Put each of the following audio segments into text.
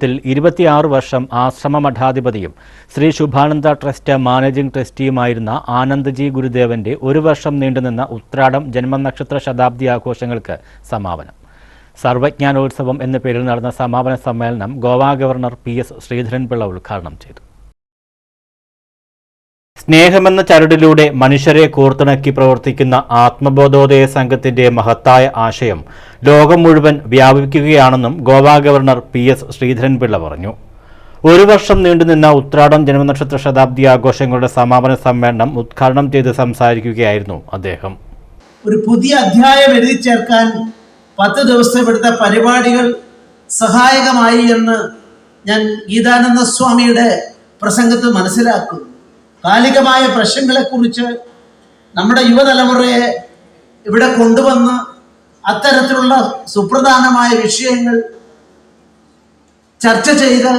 ത്തിൽ ഇരുപത്തിയാറ് വർഷം ആശ്രമ മഠാധിപതിയും ശ്രീ ശുഭാനന്ദ ട്രസ്റ്റ് മാനേജിംഗ് ട്രസ്റ്റിയുമായിരുന്ന ആനന്ദ്ജി ഗുരുദേവന്റെ ഒരു വർഷം നീണ്ടുനിന്ന ഉത്രാടം ജന്മനക്ഷത്ര ശതാബ്ദി ആഘോഷങ്ങൾക്ക് സമാപനം. സർവജ്ഞാനോത്സവം എന്ന പേരിൽ നടന്ന സമാപന സമ്മേളനം Goa governor P S Sreedharan Pillai ഉദ്ഘാടനം ചെയ്തു. സ്നേഹമെന്ന ചരടിലൂടെ മനുഷ്യരെ കോർത്തിണക്കി പ്രവർത്തിക്കുന്ന ആത്മബോധോദയ സംഘത്തിന്റെ മഹത്തായ ആശയം ലോകം മുഴുവൻ വ്യാപിക്കുകയാണെന്നും Goa governor P S Sreedharan Pillai പറഞ്ഞു. ഒരു വർഷം നീണ്ടുനിന്ന ഉത്രാടം ജന്മനക്ഷത്ര ശതാബ്ദി ആഘോഷങ്ങളുടെ സമാപന സമ്മേളനം ഉദ്ഘാടനം ചെയ്ത് സംസാരിക്കുകയായിരുന്നു അദ്ദേഹം. ഒരു പുതിയ അധ്യായം എഴുതി ചേർക്കാൻ പത്ത് ദിവസം ഇവിടുത്തെ പരിപാടികൾ സഹായകമായി എന്ന് ഞാൻ ഗീതാനന്ദ സ്വാമിയുടെ പ്രസംഗത്ത് മനസ്സിലാക്കുന്നു. കാലികമായ പ്രശ്നങ്ങളെക്കുറിച്ച് നമ്മുടെ യുവതലമുറയെ ഇവിടെ കൊണ്ടുവന്ന് അത്തരത്തിലുള്ള സുപ്രധാനമായ വിഷയങ്ങൾ ചർച്ച ചെയ്ത്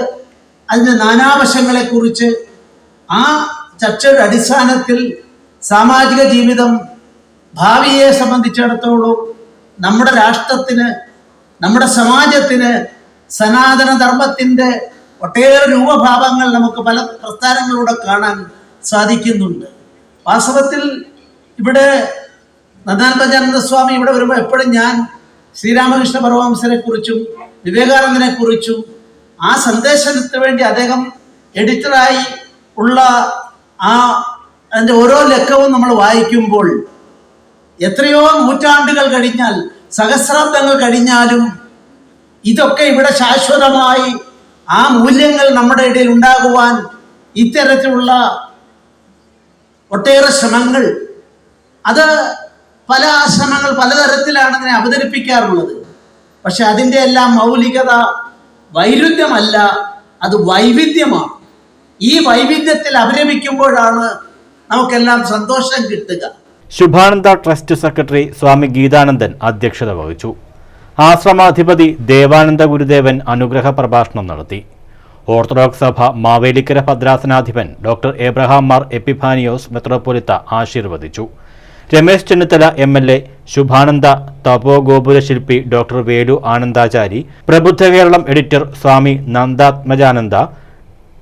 അതിന്റെ നാനാവശങ്ങളെക്കുറിച്ച് ആ ചർച്ചയുടെ അടിസ്ഥാനത്തിൽ സാമാജിക ജീവിതം ഭാവിയെ സംബന്ധിച്ചിടത്തോളം നമ്മുടെ രാഷ്ട്രത്തിന് നമ്മുടെ സമാജത്തിന് സനാതന ധർമ്മത്തിന്റെ ഒട്ടേറെ രൂപഭാവങ്ങൾ നമുക്ക് പല പ്രസ്ഥാനങ്ങളിലൂടെ കാണാൻ സാധിക്കുന്നുണ്ട്. വാസ്തവത്തിൽ ഇവിടെ നന്ദാനന്ദാനന്ദ സ്വാമി ഇവിടെ വരുമ്പോൾ എപ്പോഴും ഞാൻ ശ്രീരാമകൃഷ്ണ പരമഹംസനെ കുറിച്ചും വിവേകാനന്ദനെ കുറിച്ചും ആ സന്ദേശത്തിന് വേണ്ടി അദ്ദേഹം എഡിറ്ററായി ഉള്ള ആ അതിന്റെ ഓരോ ലക്കവും നമ്മൾ വായിക്കുമ്പോൾ എത്രയോ നൂറ്റാണ്ടുകൾ കഴിഞ്ഞാൽ സഹസ്രാബ്ദങ്ങൾ കഴിഞ്ഞാലും ഇതൊക്കെ ഇവിടെ ശാശ്വതമായി ആ മൂല്യങ്ങൾ നമ്മുടെ ഇടയിൽ ഉണ്ടാകുവാൻ ഇത്തരത്തിലുള്ള ഒട്ടേറെ ശ്രമങ്ങൾ. അത് പല ശ്രമങ്ങൾ പലതരത്തിലാണ് അതിനെ അവതരിപ്പിക്കാറുള്ളത്. പക്ഷെ അതിന്റെ എല്ലാം മൗലികത വൈരുദ്ധ്യമല്ല അത് വൈവിധ്യമാണ്. ഈ വൈവിധ്യത്തിൽ അഭിരമിക്കുമ്പോഴാണ് നമുക്കെല്ലാം സന്തോഷം കിട്ടുക. ശുഭാനന്ദ ട്രസ്റ്റ് സെക്രട്ടറി സ്വാമി ഗീതാനന്ദൻ അധ്യക്ഷത വഹിച്ചു. ആശ്രമാധിപതി ദേവാനന്ദ ഗുരുദേവൻ അനുഗ്രഹ പ്രഭാഷണം നടത്തി. ഓർത്തഡോക്സ് സഭ മാവേലിക്കര ഭദ്രാസനാധിപൻ ഡോക്ടർ എബ്രഹാം മാർ എപ്പിഫാനിയോസ് മെത്രോപൊലിത്ത ആശീർവദിച്ചു. Ramesh Chennithala M L A Subhananda തപോഗോപുര ശില്പി doctor Velu Anandachari Prabuddha Keralam editor Swami Nandatmajananda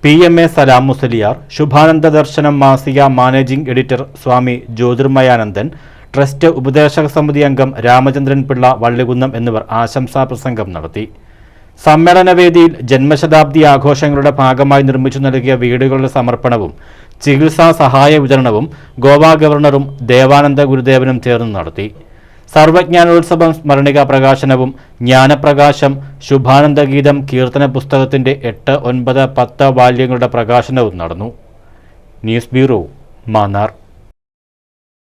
P M A Salam Musaliyar Subhananda Darshanam മാസിക managing editor Swami Jyothirmayanandan trust ഉപദേശക സമിതി അംഗം രാമചന്ദ്രൻ പിള്ള വള്ളികുന്നം എന്നിവർ ആശംസാ പ്രസംഗം നടത്തി. സമ്മേളനവേദിയിൽ ജന്മശതാബ്ദി ആഘോഷങ്ങളുടെ ഭാഗമായി നിർമ്മിച്ചു നൽകിയ വീടുകളുടെ സമർപ്പണവും ചികിത്സാ സഹായ വിതരണവും ഗോവ ഗവർണറും ദേവാനന്ദ ഗുരുദേവനും ചേർന്ന് നടത്തി. സർവജ്ഞാനോത്സവം സ്മരണിക പ്രകാശനവും ജ്ഞാനപ്രകാശം ശുഭാനന്ദ ഗീതം കീർത്തന പുസ്തകത്തിന്റെ എട്ട് ഒൻപത് പത്ത് വാല്യങ്ങളുടെ പ്രകാശനവും നടന്നു. News bureau Mannar.